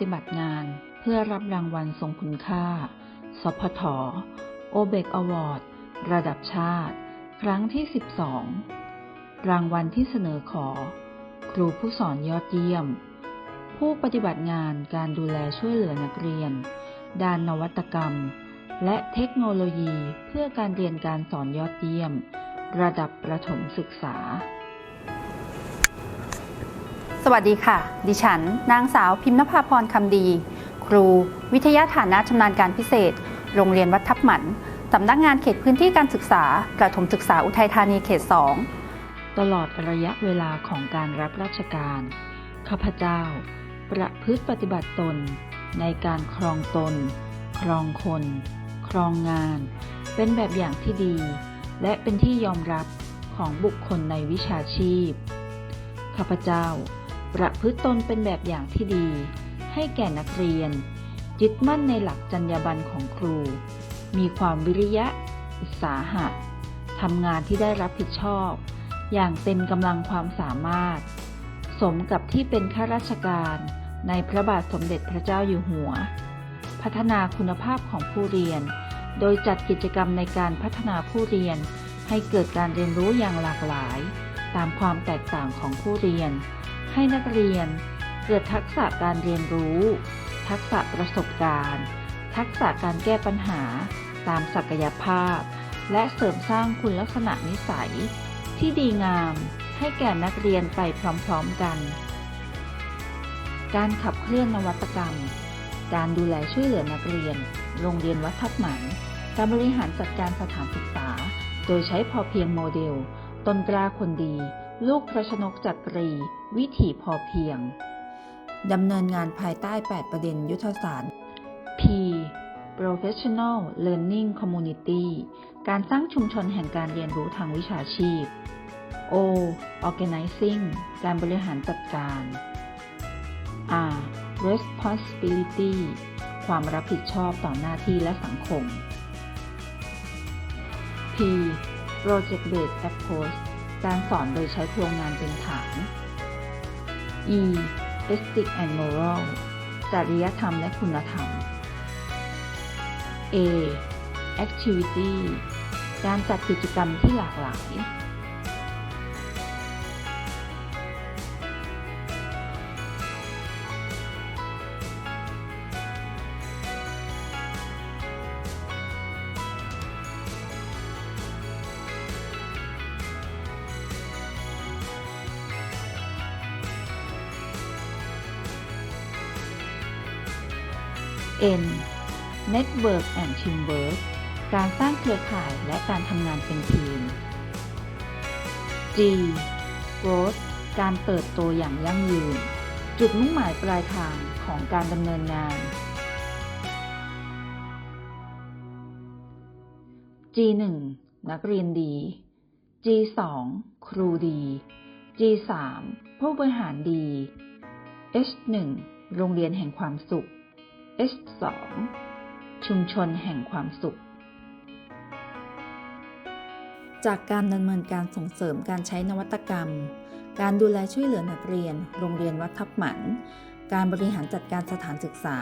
ฏิบัติงานเพื่อรับรางวัลทรงคุณค่า สพทโอเบกอวอร์ด ระดับชาติ ครั้งที่ 12 รางวัลที่เสนอขอ ครูผู้สอนยอดเยี่ยม ผู้ปฏิบัติงานการดูแลช่วยเหลือนักเรียน ด้านนวัตกรรม และเทคโนโลยีเพื่อการเรียนการสอนยอดเยี่ยม ระดับประถมศึกษา วัสดีค่ะ ดิฉัน นางสาวพิมพ์นภาพรคำดี ครู วิทยาฐานะชำนาญการพิเศษ โรงเรียนวัดทับหมันสำนักงานเขตพื้นที่การศึกษา ประถมศึกษาอุทัยธานีเขต 2 ตลอดระยะเวลาของการรับราชการ ข้าพเจ้า ประพฤติปฏิบัติตน ในการครองตน ครองคน ครองงาน เป็นแบบอย่างที่ดี และเป็นที่ยอมรับของบุคคลในวิชาชีพ ข้าพเจ้า ประพฤติตนเป็นแบบอย่างที่ดี ให้แก่นักเรียน ยึดมั่นในหลักจรรยาบรรณของครู มีความวิริยะ อุตสาหะทำงานที่ได้รับผิดชอบ อย่างเต็มกำลังความสามารถ สมกับที่เป็นข้าราชการในพระบาทสมเด็จพระเจ้าอยู่หัว พัฒนาคุณภาพของผู้เรียน โดยจัดกิจกรรมในการพัฒนาผู้เรียนให้เกิดการเรียนรู้อย่างหลากหลาย ตามความแตกต่างของผู้เรียน ให้นักเรียน เกิดทักษะการเรียนรู้ ทักษะประสบการณ์ ทักษะการแก้ปัญหา ตามศักยภาพ และเสริมสร้างคุณลักษณะนิสัย ที่ดีงามให้แก่นักเรียนไปพร้อมๆกัน การขับเคลื่อนนวัตกรรม การดูแลช่วยเหลือนักเรียน โรงเรียนวัดทับหมันการบริหารจัดการสถานศึกษา โดยใช้พอเพียงโมเดล ตนกล้าคนดี ลูกพระชนกจักรี วิถีพอเพียง ดำเนินงานภายใต้ 8 ประเด็นยุทธศาสตร์ P Professional Learning Community การสร้างชุมชนแห่งการเรียนรู้ทางวิชาชีพ O Organizing การบริหารจัดการ R Responsibility ความรับผิดชอบต่อหน้าที่และสังคม P Project Based Approach การสอนโดยใช้โครงงานเป็นฐาน E Ethic and Moral จริยธรรมและคุณธรรม A Activity การจัดกิจกรรมที่หลากหลาย N Network and Teamwork การสร้างเครือข่ายและการทำงานเป็นทีม G Growth การเติบโตอย่างยั่งยืน จุดมุ่งหมายปลายทางของการดำเนินงาน G1 นักเรียนดี G2 ครูดี G3 ผู้บริหารดี H1 โรงเรียนแห่งความสุข H2 ชุมชนแห่งความสุข จากการดำเนินการส่งเสริมการใช้นวัตกรรม การดูแลช่วยเหลือนักเรียน โรงเรียนวัดทับหมัน การบริหารจัดการสถานศึกษา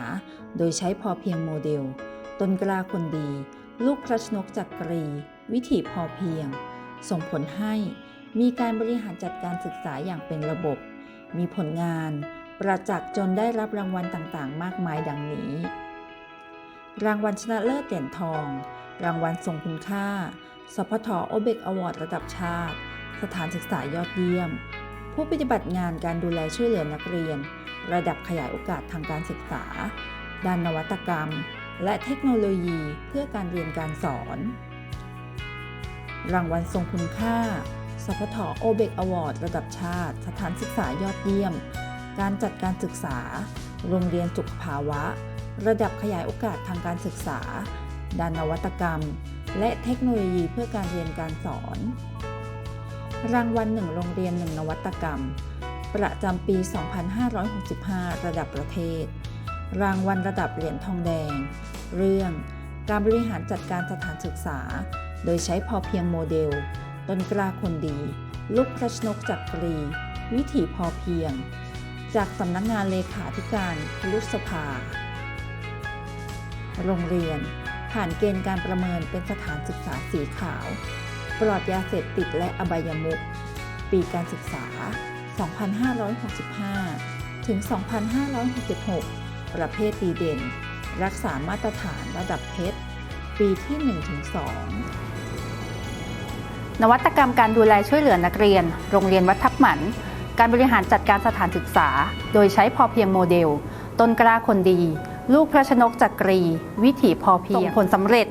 โดยใช้พอเพียงโมเดลต้นกล้าคนดี ลูกพระชนกจักรี วิถีพอเพียง ส่งผลให้มีการบริหารจัดการศึกษาอย่างเป็นระบบ มีผลงาน ประจักษ์จนได้รับรางวัลต่างๆ มากมายดังนี้ รางวัลชนะเลิศเหรียญทอง รางวัลทรงคุณค่า สพทโอเบกอวอร์ดระดับชาติ สถานศึกษายอดเยี่ยม ผู้ปฏิบัติงานการดูแลช่วยเหลือนักเรียน ระดับขยายโอกาสทางการศึกษา ด้านนวัตกรรม และเทคโนโลยีเพื่อการเรียนการสอน รางวัลทรงคุณค่า สพทโอเบกอวอร์ดระดับชาติ สถานศึกษายอดเยี่ยม การจัดการศึกษา โรงเรียนสุขภาวะ ระดับขยายโอกาสทางการศึกษา ด้านนวัตกรรม และเทคโนโลยีเพื่อการเรียนการสอน รางวัลหนึ่งโรงเรียนหนึ่งนวัตกรรม ประจำปี 2565 ระดับประเทศ รางวัลระดับเหรียญทองแดง เรื่อง การบริหารจัดการสถานศึกษา โดยใช้พอเพียงโมเดล ต้นกล้าคนดี ลูกพระชนกจักรี วิถีพอเพียง จากสำนักงานเลขาธิการครุสภา โรงเรียน ผ่านเกณฑ์การประเมินเป็นสถานศึกษาสีขาว ปลอดยาเสพติดและอบายมุขปีการศึกษา 2565 ถึง 2566 ประเภทดีเด่น รักษามาตรฐานระดับเพชร ปีที่ 1-2 นวัตกรรมการดูแลช่วยเหลือนักเรียน โรงเรียนวัดทับหมัน การบริหารจัดการสถานศึกษา โดยใช้พอเพียงโมเดล ต้นกล้าคนดี ลูกพระชนกจักรี วิถีพอเพียงส่งผลสำเร็จ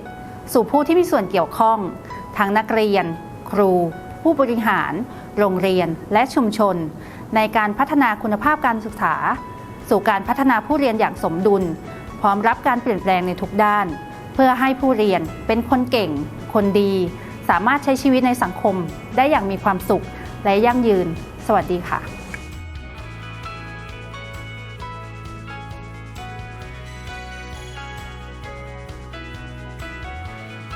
สู่ผู้ที่มีส่วนเกี่ยวข้อง ทั้งนักเรียน ครู ผู้บริหาร โรงเรียนและชุมชน ในการพัฒนาคุณภาพการศึกษา สู่การพัฒนาผู้เรียนอย่างสมดุล พร้อมรับการเปลี่ยนแปลงในทุกด้าน เพื่อให้ผู้เรียนเป็นคนเก่ง คนดี สามารถใช้ชีวิตในสังคมได้อย่างมีความสุขและยั่งยืน สวัสดีค่ะ